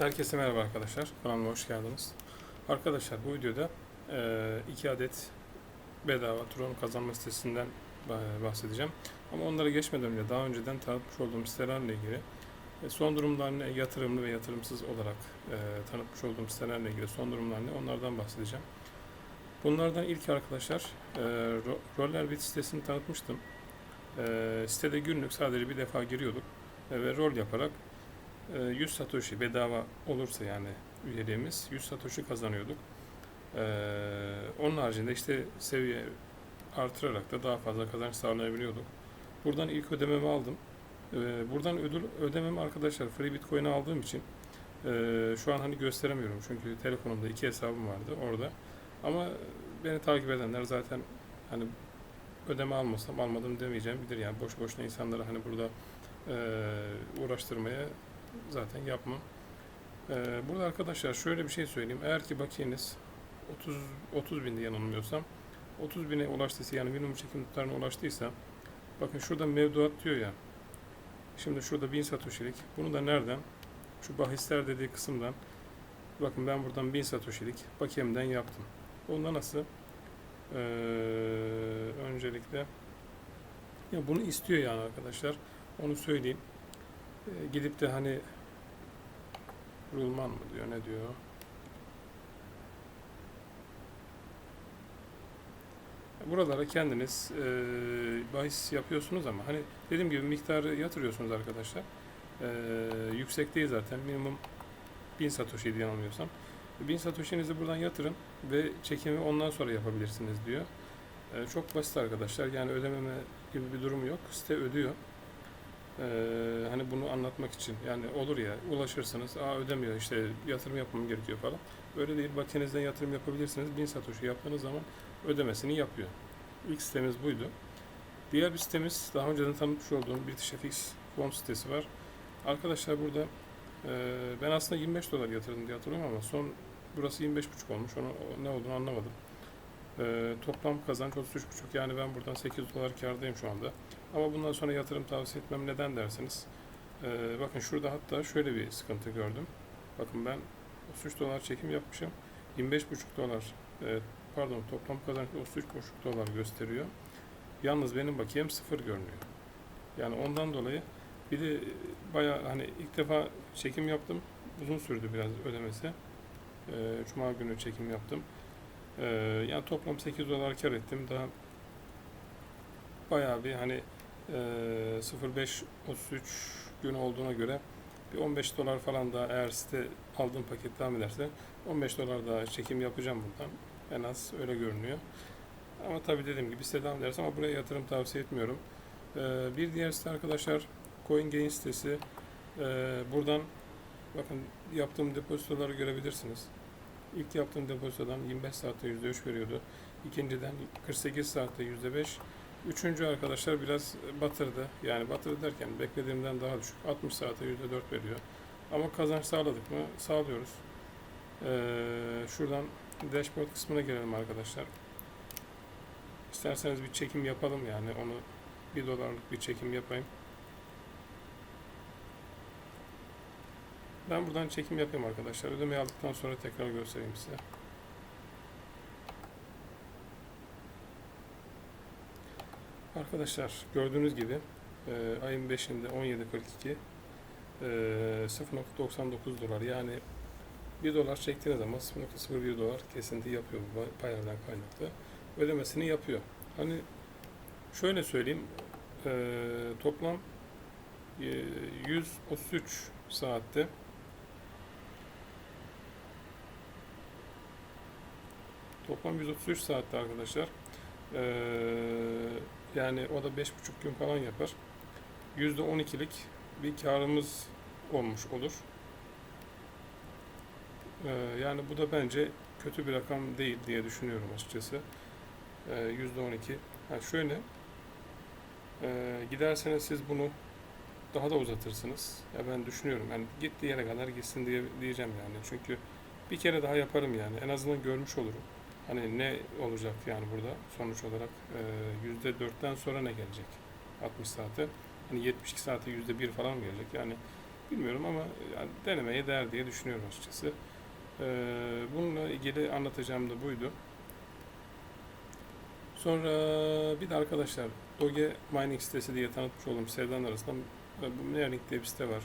Herkese merhaba arkadaşlar. Kanalıma hoş geldiniz. Arkadaşlar bu videoda e, iki adet bedava Tron kazanma sitesinden bah- bahsedeceğim. Ama onlara geçmeden önce daha önceden tanıtmış olduğum sitelerle ilgili e, son durumlarını yatırımlı ve yatırımsız olarak e, tanıtmış olduğum sitelerle ilgili son durumlarını onlardan bahsedeceğim. Bunlardan ilk arkadaşlar e, Ro- Rollerbit sitesini tanıtmıştım. Sitede günlük sadece bir defa giriyorduk ve rol yaparak e, 100 Satoshi bedava olursa yani üyeliğimiz 100 Satoshi kazanıyorduk. E, onun haricinde işte seviye artırarak da daha fazla kazanç sağlayabiliyorduk. Buradan ilk ödememi aldım. E, buradan ödül ödememi arkadaşlar Free Bitcoin'i aldığım için e, şu an hani gösteremiyorum çünkü telefonumda iki hesabım vardı orada. Ama beni takip edenler zaten hani ödeme almasam almadım demeyeceğim bilir yani boş boşuna insanları hani burada e, uğraştırmaya zaten yapmam. Ee, burada arkadaşlar şöyle bir şey söyleyeyim. Eğer ki bakiyeniz 30 30 binde yanılmıyorsam 30 bine ulaştıysa yani minimum çekim tutarına ulaştıysa bakın şurada mevduat diyor ya şimdi şurada 1000 satoshilik bunu da nereden şu bahisler dediği kısımdan bakın ben buradan 1000 satoshilik bakiyemden yaptım. Onda nasıl? Ee, öncelikle ya bunu istiyor yani arkadaşlar. Onu söyleyeyim. Ee, gidip de hani Rulman mı diyor ne diyor? Buralara kendiniz e, bahis yapıyorsunuz ama hani dediğim gibi miktarı yatırıyorsunuz arkadaşlar. E, yüksek değil zaten. Minimum 1000 Satoshi'ydi yanılmıyorsam. 1000 Satoshi'nizi buradan yatırın ve çekimi ondan sonra yapabilirsiniz diyor. E, çok basit arkadaşlar. Yani ödememe gibi bir durum yok. Site ödüyor. Ee, hani bunu anlatmak için yani olur ya ulaşırsınız aa ödemiyor işte yatırım yapmam gerekiyor falan. Öyle değil bakiyenizden yatırım yapabilirsiniz. 1000 satoshi yaptığınız zaman ödemesini yapıyor. İlk sitemiz buydu. Diğer bir sitemiz daha önceden tanıtmış olduğum British FX fon sitesi var. Arkadaşlar burada e, ben aslında 25 dolar yatırdım diye hatırlıyorum ama son burası 25,5 olmuş. Onu ne olduğunu anlamadım. E, toplam kazanç 33,5 yani ben buradan 8 dolar kârdayım şu anda. Ama bundan sonra yatırım tavsiye etmem neden derseniz. Ee, bakın şurada hatta şöyle bir sıkıntı gördüm. Bakın ben 33 dolar çekim yapmışım. 25,5 dolar e, pardon toplam kazanç 33,5 dolar gösteriyor. Yalnız benim bakiyem sıfır görünüyor. Yani ondan dolayı bir de baya hani ilk defa çekim yaptım. Uzun sürdü biraz ödemesi. Ee, Cuma günü çekim yaptım. Ee, yani toplam 8 dolar kar ettim. Daha bayağı bir hani e, 0.5 33 gün olduğuna göre bir 15 dolar falan daha eğer site aldığım paket devam ederse 15 dolar daha çekim yapacağım buradan. En az öyle görünüyor. Ama tabii dediğim gibi site devam ederse ama buraya yatırım tavsiye etmiyorum. Bir diğer site arkadaşlar CoinGain sitesi. Buradan bakın yaptığım depozitoları görebilirsiniz. İlk yaptığım depozitodan 25 saatte %3 veriyordu. İkinciden 48 saatte %5. Üçüncü arkadaşlar biraz batırdı. Yani batırdı derken beklediğimden daha düşük. 60 saate %4 veriyor. Ama kazanç sağladık mı? Sağlıyoruz. Ee, şuradan dashboard kısmına gelelim arkadaşlar. İsterseniz bir çekim yapalım yani onu 1 dolarlık bir çekim yapayım. Ben buradan çekim yapayım arkadaşlar. Ödemeyi aldıktan sonra tekrar göstereyim size. Arkadaşlar gördüğünüz gibi e, ayın 5'inde 17.42 e, 0.99 dolar yani 1 dolar çektiğiniz zaman 0.01 dolar kesinti yapıyor bu paylardan kaynaklı. Ödemesini yapıyor. Hani şöyle söyleyeyim e, toplam e, 133 saatte toplam 133 saatte arkadaşlar e, yani o da 5,5 gün falan yapar. %12'lik bir karımız olmuş olur. Ee, yani bu da bence kötü bir rakam değil diye düşünüyorum açıkçası. Ee, %12. Ha şöyle e, giderseniz siz bunu daha da uzatırsınız. Ya ben düşünüyorum. Yani gittiği yere kadar gitsin diye diyeceğim yani. Çünkü bir kere daha yaparım yani. En azından görmüş olurum. Hani ne olacak yani burada sonuç olarak yüzde dörtten sonra ne gelecek 60 saate hani 72 saate yüzde bir falan mı gelecek yani bilmiyorum ama yani denemeye değer diye düşünüyorum açıkçası. Ee, bununla ilgili anlatacağım da buydu. Sonra bir de arkadaşlar Doge Mining sitesi diye tanıtmış olduğum sitelerin arasında e, bu Mining diye bir site var.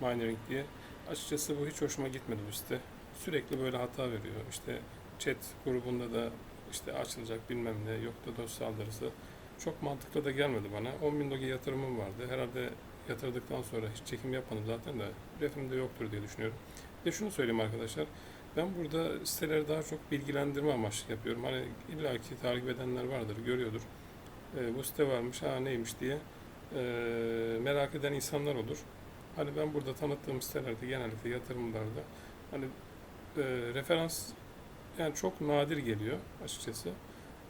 Mining diye. Açıkçası bu hiç hoşuma gitmedi bu site. Sürekli böyle hata veriyor. İşte chat grubunda da işte açılacak bilmem ne yok da dosya saldırısı. Çok mantıklı da gelmedi bana. 10 bin Doge yatırımım vardı. Herhalde yatırdıktan sonra hiç çekim yapmadım zaten de refimde yoktur diye düşünüyorum. Bir de şunu söyleyeyim arkadaşlar. Ben burada siteleri daha çok bilgilendirme amaçlı yapıyorum. Hani illaki takip edenler vardır, görüyordur. Ee, bu site varmış, ha neymiş diye ee, merak eden insanlar olur. Hani ben burada tanıttığım sitelerde genellikle yatırımlarda hani e, referans yani çok nadir geliyor açıkçası.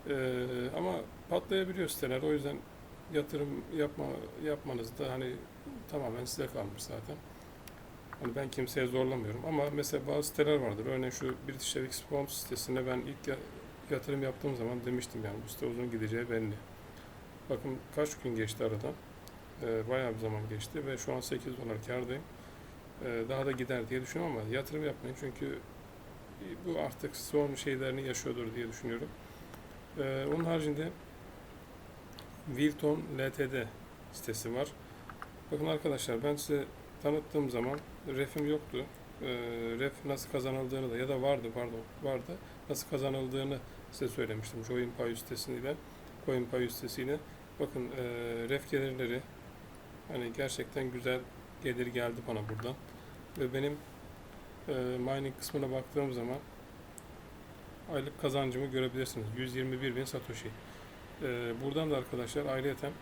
Ee, ama patlayabiliyor siteler. O yüzden yatırım yapma yapmanız da hani tamamen size kalmış zaten. Hani ben kimseye zorlamıyorum ama mesela bazı siteler vardır. Örneğin şu British Bonds sitesine ben ilk ya- yatırım yaptığım zaman demiştim yani bu site uzun gideceği belli. Bakın kaç gün geçti aradan. Ee, bayağı bir zaman geçti ve şu an 8 dolar kârdayım. Ee, daha da gider diye düşünüyorum ama yatırım yapmayın çünkü bu artık son şeylerini yaşıyordur diye düşünüyorum. Ee, onun haricinde Wilton LTD sitesi var. Bakın arkadaşlar ben size tanıttığım zaman refim yoktu. Ee, ref nasıl kazanıldığını da ya da vardı pardon vardı. Nasıl kazanıldığını size söylemiştim. CoinPay sitesiyle CoinPay sitesiyle. Bakın e, ref gelirleri hani gerçekten güzel gelir geldi bana buradan. Ve benim e, mining kısmına baktığım zaman aylık kazancımı görebilirsiniz. 121 bin Satoshi. Ee, buradan da arkadaşlar ayrıyeten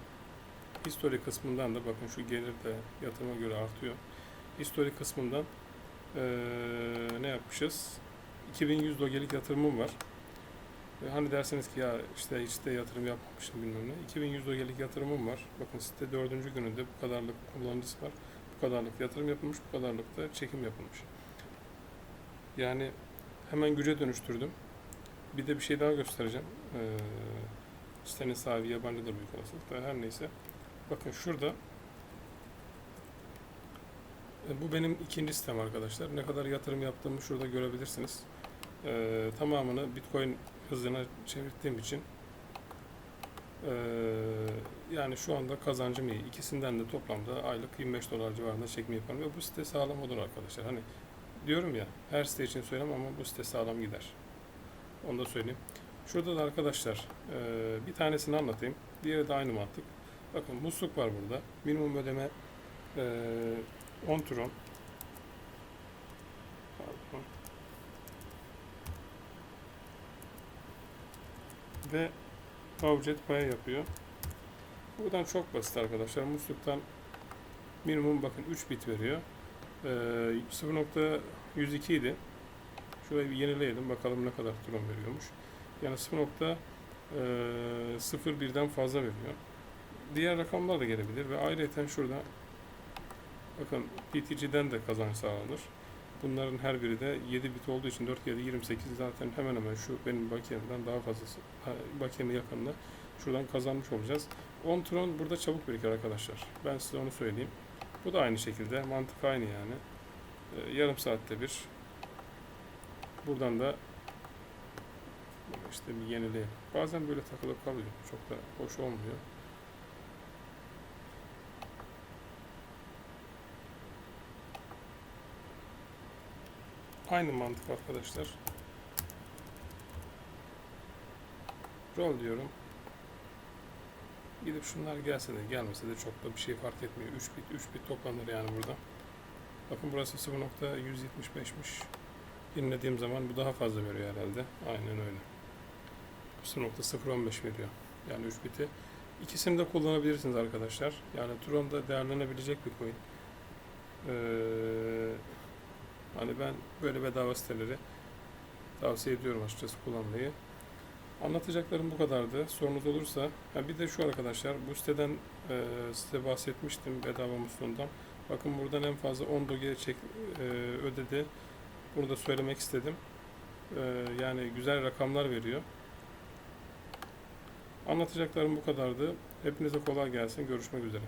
history kısmından da bakın şu gelir de yatırıma göre artıyor. History kısmından ee, ne yapmışız? 2100 dogelik yatırımım var. Ee, hani derseniz ki ya işte hiç de yatırım yapmamışım bilmem ne. 2100 dogelik yatırımım var. Bakın site dördüncü gününde bu kadarlık kullanıcısı var. Bu kadarlık yatırım yapılmış, bu kadarlık da çekim yapılmış. Yani hemen güce dönüştürdüm. Bir de bir şey daha göstereceğim. Ee, sitenin sahibi yabancıdır büyük olasılıkla. Her neyse. Bakın şurada e, bu benim ikinci sitem arkadaşlar. Ne kadar yatırım yaptığımı şurada görebilirsiniz. Ee, tamamını Bitcoin hızına çevirdiğim için ee, yani şu anda kazancım iyi. İkisinden de toplamda aylık 25 dolar civarında çekme yaparım ve bu site sağlam olur arkadaşlar. Hani diyorum ya her site için söylemem ama bu site sağlam gider. Onu da söyleyeyim. Şurada da arkadaşlar bir tanesini anlatayım. Diğeri de aynı mantık. Bakın musluk var burada. Minimum ödeme e, 10 tron. Ve Avcet paya yapıyor. Buradan çok basit arkadaşlar. Musluktan minimum bakın 3 bit veriyor. E, 0.102 idi. Şurayı bir yenileyelim bakalım ne kadar tron veriyormuş. Yani 0.01'den fazla veriyor. Diğer rakamlar da gelebilir ve ayrıca şurada bakın PTG'den de kazanç sağlanır. Bunların her biri de 7 bit olduğu için 4 7 28 zaten hemen hemen şu benim bakiyemden daha fazlası bakiyemin yakınında şuradan kazanmış olacağız. 10 tron burada çabuk birikir arkadaşlar. Ben size onu söyleyeyim. Bu da aynı şekilde mantık aynı yani. Ee, yarım saatte bir Buradan da işte bir yenileyelim. Bazen böyle takılıp kalıyor. Çok da hoş olmuyor. Aynı mantık arkadaşlar. Roll diyorum. Gidip şunlar gelse de gelmese de çok da bir şey fark etmiyor. 3 bit 3 bit toplanır yani burada. Bakın burası 0.175'miş. Dinlediğim zaman bu daha fazla veriyor herhalde. Aynen öyle. 0.015 veriyor. Yani 3 biti. İkisini de kullanabilirsiniz arkadaşlar. Yani Tron'da değerlenebilecek bir coin. Ee, hani ben böyle bedava siteleri tavsiye ediyorum açıkçası kullanmayı. Anlatacaklarım bu kadardı. Sorunuz olursa, ha bir de şu arkadaşlar, bu siteden e, size bahsetmiştim bedava musluğundan. Bakın buradan en fazla 10 doge çek, e, ödedi. Bunu da söylemek istedim. Ee, yani güzel rakamlar veriyor. Anlatacaklarım bu kadardı. Hepinize kolay gelsin. Görüşmek üzere.